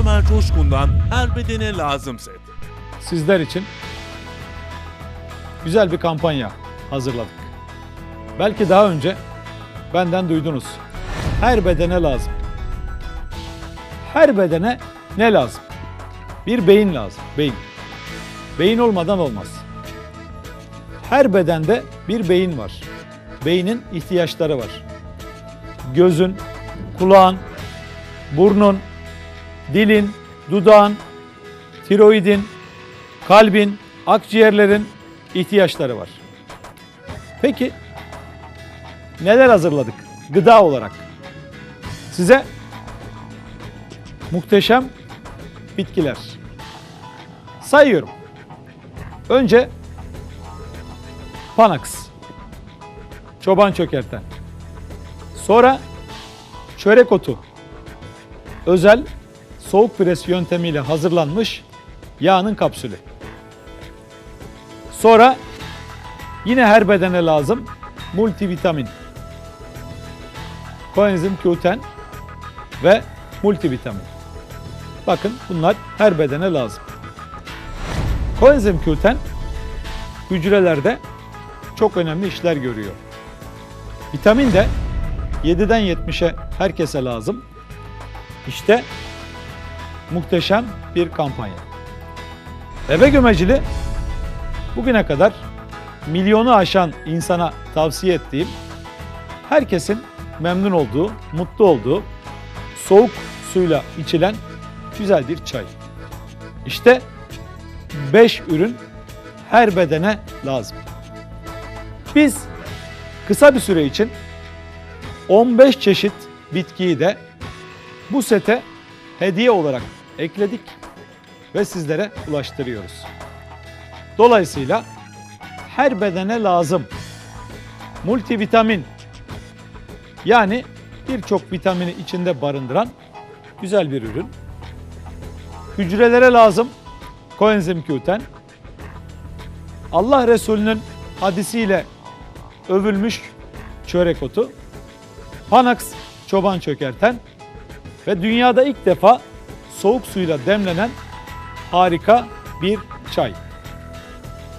Ömer Coşkun'dan her bedene lazım set. sizler için güzel bir kampanya hazırladık. Belki daha önce benden duydunuz. Her bedene lazım. Her bedene ne lazım? Bir beyin lazım. Beyin. Beyin olmadan olmaz. Her bedende bir beyin var. Beynin ihtiyaçları var. Gözün, kulağın, burnun, dilin, dudağın, tiroidin, kalbin, akciğerlerin ihtiyaçları var. Peki neler hazırladık gıda olarak? Size muhteşem bitkiler. Sayıyorum. Önce Panax. Çoban çökerten. Sonra çörek otu. Özel soğuk pres yöntemiyle hazırlanmış yağının kapsülü. Sonra yine her bedene lazım multivitamin. Koenzim Q10 ve multivitamin. Bakın bunlar her bedene lazım. Koenzim Q10 hücrelerde çok önemli işler görüyor. Vitamin de 7'den 70'e herkese lazım. İşte muhteşem bir kampanya. Eve gömecili bugüne kadar milyonu aşan insana tavsiye ettiğim, herkesin memnun olduğu, mutlu olduğu, soğuk suyla içilen güzel bir çay. İşte 5 ürün her bedene lazım. Biz kısa bir süre için 15 çeşit bitkiyi de bu sete hediye olarak ekledik ve sizlere ulaştırıyoruz. Dolayısıyla her bedene lazım multivitamin yani birçok vitamini içinde barındıran güzel bir ürün. Hücrelere lazım koenzim Q10. Allah Resulü'nün hadisiyle övülmüş çörek otu. Panax çoban çökerten ve dünyada ilk defa soğuk suyla demlenen harika bir çay.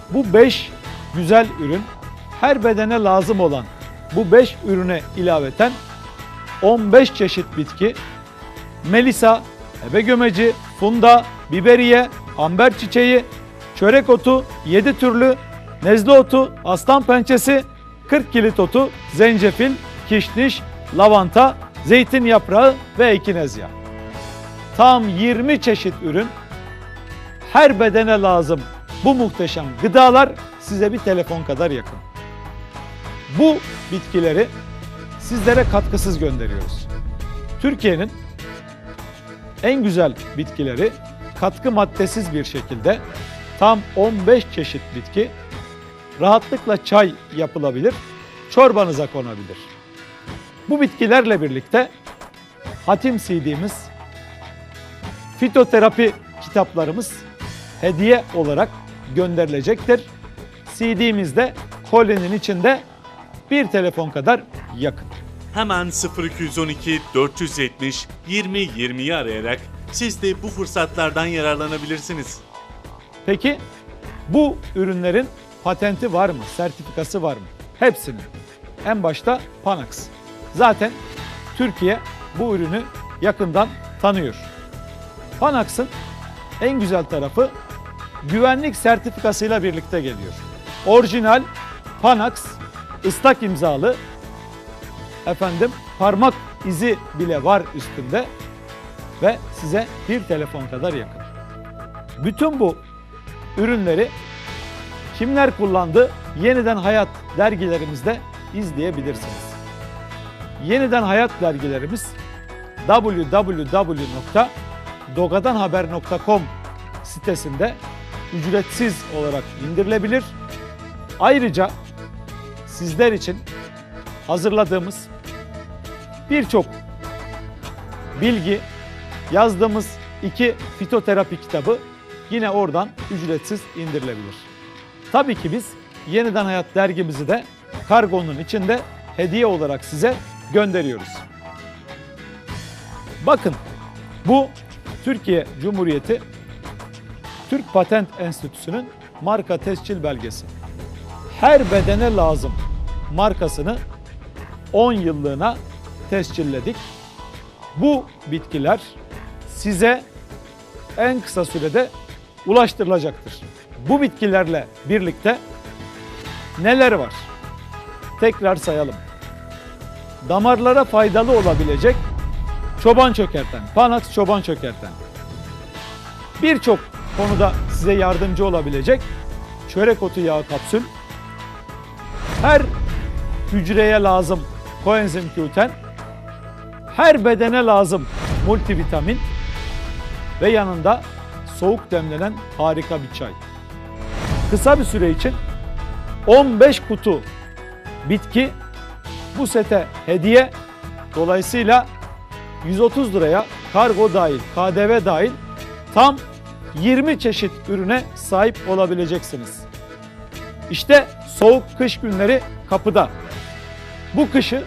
Bu 5 güzel ürün her bedene lazım olan bu 5 ürüne ilaveten 15 çeşit bitki melisa, ebe gömeci, funda, biberiye, amber çiçeği, çörek otu, 7 türlü, nezle otu, aslan pençesi, 40 kilit otu, zencefil, kişniş, lavanta, zeytin yaprağı ve ekinez yağı. Tam 20 çeşit ürün her bedene lazım bu muhteşem gıdalar size bir telefon kadar yakın. Bu bitkileri sizlere katkısız gönderiyoruz. Türkiye'nin en güzel bitkileri katkı maddesiz bir şekilde tam 15 çeşit bitki rahatlıkla çay yapılabilir, çorbanıza konabilir. Bu bitkilerle birlikte hatim CD'miz, fitoterapi kitaplarımız hediye olarak gönderilecektir. CD'mizde kolinin içinde bir telefon kadar yakın. Hemen 0212 470 20 20'yi arayarak siz de bu fırsatlardan yararlanabilirsiniz. Peki bu ürünlerin patenti var mı? Sertifikası var mı? Hepsinin. En başta Panax. Zaten Türkiye bu ürünü yakından tanıyor. Panax'ın en güzel tarafı güvenlik sertifikasıyla birlikte geliyor. Orijinal Panax ıslak imzalı efendim parmak izi bile var üstünde ve size bir telefon kadar yakın. Bütün bu ürünleri kimler kullandı? Yeniden Hayat dergilerimizde izleyebilirsiniz. Yeniden Hayat dergilerimiz www.dogadanhaber.com sitesinde ücretsiz olarak indirilebilir. Ayrıca sizler için hazırladığımız birçok bilgi yazdığımız iki fitoterapi kitabı yine oradan ücretsiz indirilebilir. Tabii ki biz Yeniden Hayat dergimizi de kargonun içinde hediye olarak size gönderiyoruz. Bakın bu Türkiye Cumhuriyeti Türk Patent Enstitüsü'nün marka tescil belgesi. Her bedene lazım markasını 10 yıllığına tescilledik. Bu bitkiler size en kısa sürede ulaştırılacaktır. Bu bitkilerle birlikte neler var? Tekrar sayalım. Damarlara faydalı olabilecek çoban çökerten, Panax çoban çökerten. Birçok konuda size yardımcı olabilecek çörek otu yağı kapsül. Her hücreye lazım koenzim Q10. Her bedene lazım multivitamin ve yanında soğuk demlenen harika bir çay. Kısa bir süre için 15 kutu bitki bu sete hediye. Dolayısıyla 130 liraya kargo dahil, KDV dahil tam 20 çeşit ürüne sahip olabileceksiniz. İşte soğuk kış günleri kapıda. Bu kışı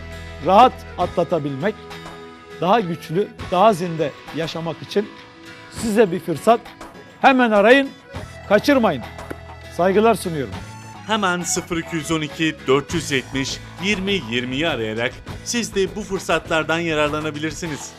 rahat atlatabilmek, daha güçlü, daha zinde yaşamak için size bir fırsat. Hemen arayın, kaçırmayın. Saygılar sunuyorum. Hemen 0212 470 20 20'yi arayarak siz de bu fırsatlardan yararlanabilirsiniz.